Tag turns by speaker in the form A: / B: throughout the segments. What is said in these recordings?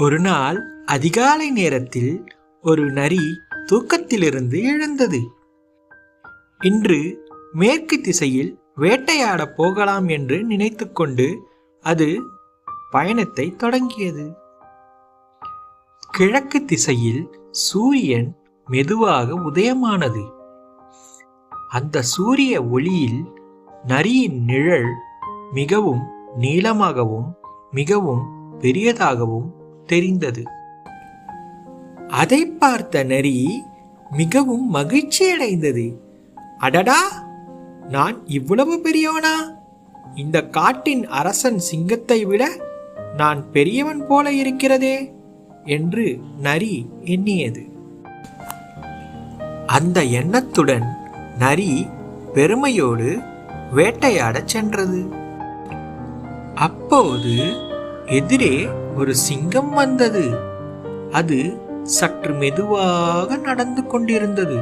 A: ஒரு நாள் அதிகாலை நேரத்தில் ஒரு நரி தூக்கத்திலிருந்து எழுந்தது. இன்று மேற்கு திசையில் வேட்டையாட போகலாம் என்று நினைத்துக்கொண்டு அது பயணத்தை தொடங்கியது. கிழக்கு திசையில் சூரியன் மெதுவாக உதயமானது. அந்த சூரிய ஒளியில் நரியின் நிழல் மிகவும் நீளமாகவும் மிகவும் பெரியதாகவும் தெரிந்தது. அதை பார்த்த நரி மிகவும் மகிழ்ச்சியடைந்தது அடடா! நான் இவ்வளவு பெரியவனா இந்த காட்டின் அரசன் சிங்கத்தை விட நான் பெரியவன் போல இருக்கிறதே என்று நரி எண்ணியது. அந்த எண்ணத்துடன் நரி பெருமையோடு வேட்டையாடச் சென்றது. அப்போது எதிரே ஒரு சிங்கம் வந்தது. அது சற்று மெதுவாக நடந்து கொண்டிருந்தது.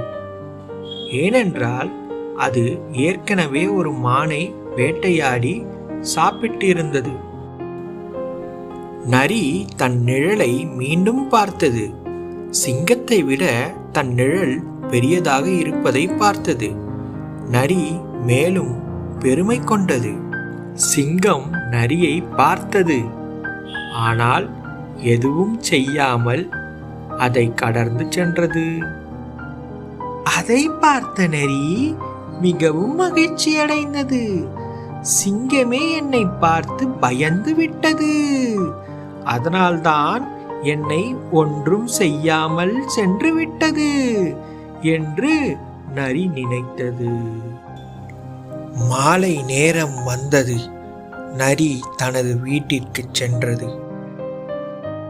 A: ஏனென்றால் அது ஏற்கனவே ஒரு மானை வேட்டையாடி சாப்பிட்டிருந்தது. நரி தன் நிழலை மீண்டும் பார்த்தது. சிங்கத்தை விட தன் நிழல் பெரியதாக இருப்பதை பார்த்தது. நரி மேலும் பெருமை கொண்டது. சிங்கம் நரியை பார்த்தது. ஆனால் எதுவும் செய்யாமல் அதை கடந்து சென்றது. அதை பார்த்த நரி மிகவும் மகிழ்ச்சி அடைந்தது. சிங்கமே என்னை பார்த்து பயந்து விட்டது. அதனால்தான் என்னை ஒன்றும் செய்யாமல் சென்று விட்டது என்று நரி நினைத்தது. மாலை நேரம் வந்தது. நரி தனது வீட்டிற்கு சென்றது.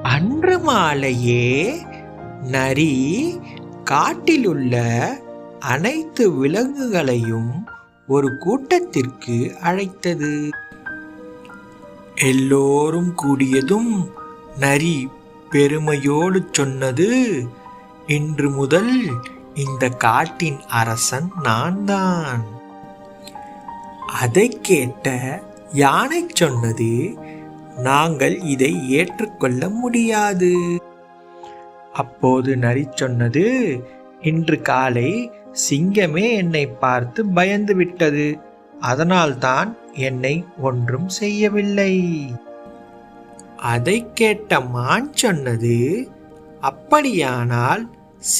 A: அன்று மாலையே நரி காட்டிலுள்ள அனைத்து விலங்குகளையும் ஒரு கூட்டத்திற்கு அழைத்தது. எல்லோரும் கூடியதும் நரி பெருமையோடு சொன்னது இன்று முதல் இந்த காட்டின் அரசன் நான் தான் அதை கேட்ட யானை சொன்னது நாங்கள் இதை ஏற்றுக்கொள்ள முடியாது. அப்போது நரி சொன்னது இன்று காலை சிங்கமே என்னை பார்த்து பயந்து விட்டது அதனால்தான் என்னை ஒன்றும் செய்யவில்லை. அதை கேட்ட மான் சொன்னது அப்படியானால்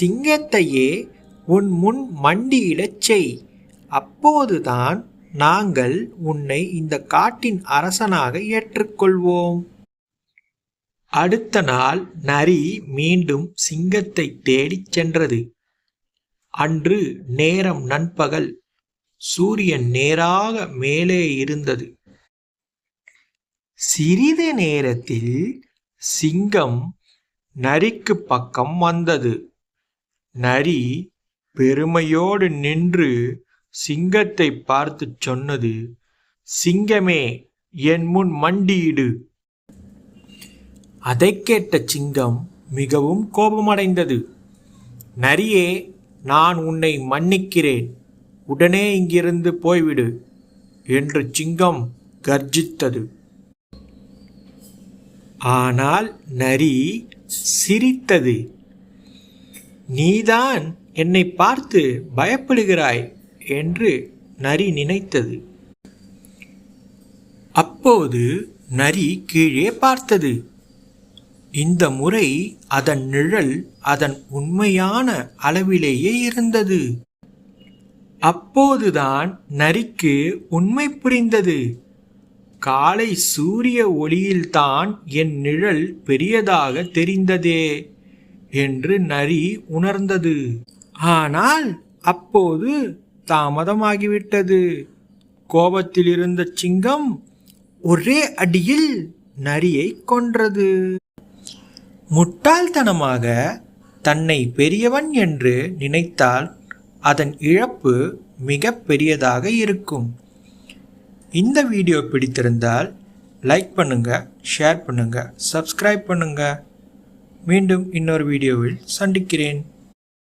A: சிங்கத்தையே உன் முன் மண்டியிடச் செய் அப்போதுதான் நாங்கள் உன்னை இந்த காட்டின் அரசனாக ஏற்றுக்கொள்வோம். அடுத்த நாள் நரி மீண்டும் சிங்கத்தை தேடிச் சென்றது. அன்று நேரம் நண்பகல். சூரியன் நேராக மேலே இருந்தது. சிறிது நேரத்தில் சிங்கம் நரிக்கு பக்கம் வந்தது. நரி பெருமையோடு நின்று சிங்கத்தை பார்த்து சொன்னது சிங்கமே என் முன் மண்டியிடு. அதை கேட்ட சிங்கம் மிகவும் கோபமடைந்தது. நரியே நான் உன்னை மன்னிக்கிறேன். உடனே இங்கிருந்து போய்விடு என்று சிங்கம் கர்ஜித்தது. ஆனால் நரி சிரித்தது. நீதான் என்னை பார்த்து பயப்படுகிறாய். என்று நரி நினைத்தது. அப்போது நரி கீழே பார்த்தது. இந்த முறை அதன் நிழல் அதன் உண்மையான அளவிலேயே இருந்தது. அப்போதுதான் நரிக்கு உண்மை புரிந்தது. காலை சூரிய ஒளியில்தான் என் நிழல் பெரியதாக தெரிந்ததே என்று நரி உணர்ந்தது. ஆனால் அப்போது தாமதமாகிவிட்டது. கோபத்தில் இருந்த சிங்கம் ஒரே அடியில் நரியை கொன்றது. முட்டாள்தனமாக தன்னை பெரியவன் என்று நினைத்தால் அதன் இழப்பு மிக பெரியதாக இருக்கும். இந்த வீடியோ பிடித்திருந்தால் லைக் பண்ணுங்க ஷேர் பண்ணுங்க சப்ஸ்கிரைப் பண்ணுங்க. மீண்டும் இன்னொரு வீடியோவில் சந்திக்கிறேன்.